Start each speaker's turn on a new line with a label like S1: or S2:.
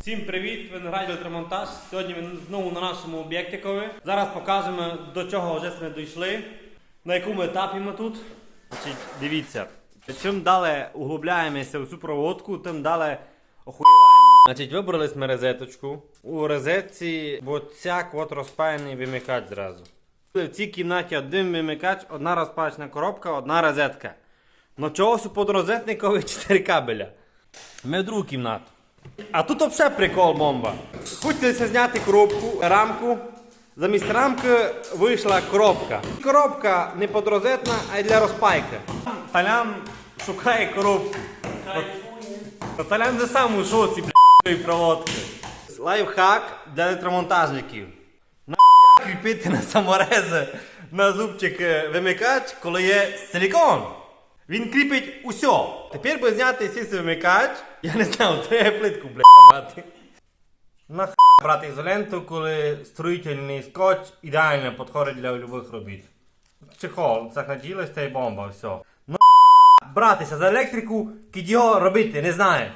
S1: Всім привіт! Ви на радіо Електромонтаж. Сьогодні ми знову на нашому об'єктикові. Зараз покажемо до чого вже ми дійшли, на якому етапі ми тут. Значить, дивіться. Чим далі углубляємося в цю проводку, тим далі охуєваємо. Значить, вибрали ми розеточку. У розетці бо цяк от розпаяний вимикач зразу. В цій кімнаті один вимикач, одна розпаячна коробка, одна розетка. Ну чогось у подрозетникові 4 кабеля. Ми в другу кімнату. А тут взагалі прикол бомба. Хотілося зняти коробку, рамку. Замість рамки вийшла коробка. Коробка не подрозетна, а й для розпайки. Талян шукає коробку. От- Талян же сам у шоці, блядь, проводки. Лайфхак для електромонтажників. Кріпити на саморези на зубчик е, вимикач, коли є силікон. Він кріпить усе. Тепер би зняти сісти вимикач, я не знаю, треба плитку, блядь, мати. Нахуя брати ізоленту, коли строїтельний скотч ідеально підходить для любих робіт. Чехол, наділиш та й бомба, все. Ну братися за електрику, його робити, не знаю.